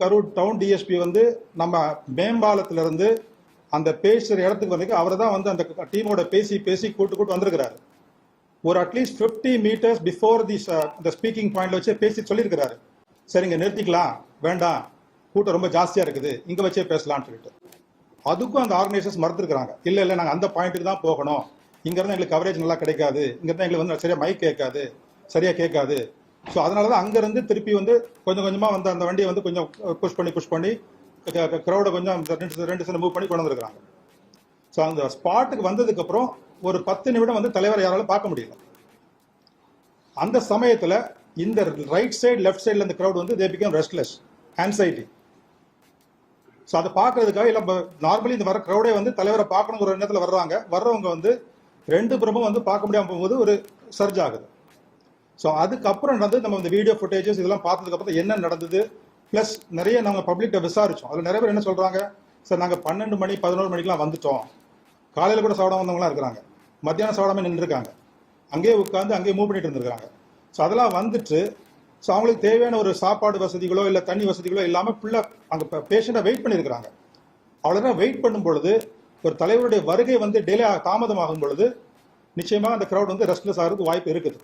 Karur down DSP வந்து நம்ம மேம்பாலத்திலிருந்து அந்த பேசுகிற இடத்துக்கு வரைக்கும் அவர் தான் வந்து அந்த டீமோட பேசி பேசி கூட்டு கூட்டு வந்திருக்கிறாரு. ஒரு அட்லீஸ்ட் 50 மீட்டர்ஸ் பிஃபோர் தி இந்த ஸ்பீக்கிங் பாயிண்ட்ல வச்சே பேசி சொல்லியிருக்கிறாரு. சரிங்க நிறுத்திக்கலாம். வேண்டாம். கூட்டம் ரொம்ப ஜாஸ்தியாக இருக்குது. இங்கே வச்சே பேசலாம்னு சொல்லிட்டு. அதுக்கும் அந்த ஆர்கனைசர்ஸ் மறுத்துருக்குறாங்க. இல்லை இல்லை நாங்கள் அந்த பாயிண்ட்டுக்கு தான் போகணும். இங்கேருந்து எங்களுக்கு கவரேஜ் நல்லா கிடைக்காது. இங்கேருந்து எங்களுக்கு வந்து சரியாக மைக் கேட்காது. சரியாக கேட்காது. ஸோ அதனால தான் அங்கிருந்து திருப்பி வந்து கொஞ்சம் கொஞ்சமா வந்து அந்த வண்டியை வந்து கொஞ்சம் புஷ் பண்ணி புஷ் பண்ணி க்ரௌடை கொஞ்சம் ரெண்டு ரெண்டு சில மூவ் பண்ணி கொண்டு வந்திருக்காங்க ஸோ அந்த ஸ்பாட்டுக்கு வந்ததுக்கு அப்புறம் ஒரு பத்து நிமிடம் வந்து தலைவரை யாராலும் பார்க்க முடியல. அந்த சமயத்துல இந்த ரைட் சைடு லெஃப்ட் சைடில் இந்த க்ரௌட் வந்து they become restless anxiety so அதை பார்க்கறதுக்காக இல்லை நார்மலி இந்த வர க்ரௌடே வந்து தலைவரை பார்க்கணுங்கிற எண்ணத்தில் வர்றாங்க. வர்றவங்க வந்து ரெண்டு புறமும் வந்து பார்க்க முடியாமல் போகும்போது ஒரு சர்ஜ் ஆகுது. ஸோ அதுக்கப்புறம் நடந்து நம்ம இந்த வீடியோ ஃபுட்டேஜஸ் இதெல்லாம் பார்த்ததுக்கப்புறம் என்ன நடந்தது? ப்ளஸ் நிறைய நம்ம பப்ளிக்கிட்ட விசாரிச்சோம். அதில் நிறைய பேர் என்ன சொல்கிறாங்க சார் நாங்கள் பன்னெண்டு மணி பதினோரு மணிக்கெலாம் வந்துட்டோம். காலையில் கூட சாப்பிடாம வந்தவங்களாம் இருக்கிறாங்க. மத்தியானம் சாப்பிடாம நின்றுருக்காங்க. அங்கேயே உட்காந்து அங்கேயே மூவ் பண்ணிட்டு இருந்திருக்காங்க. ஸோ அதெல்லாம் வந்துட்டு ஸோ அவங்களுக்கு தேவையான ஒரு சாப்பாடு வசதிகளோ இல்லை தண்ணி வசதிகளோ இல்லாமல் ஃபுல்லாக அங்கே பேஷண்ட்டை வெயிட் பண்ணியிருக்கிறாங்க. அவ்வளோதான் வெயிட் பண்ணும் பொழுது ஒரு தலைவருடைய வருகை வந்து டிலே தாமதமாகும் பொழுது நிச்சயமாக அந்த க்ரௌட் வந்து ரெஸ்ட்லெஸ் ஆகிறதுக்கு வாய்ப்பு இருக்குது.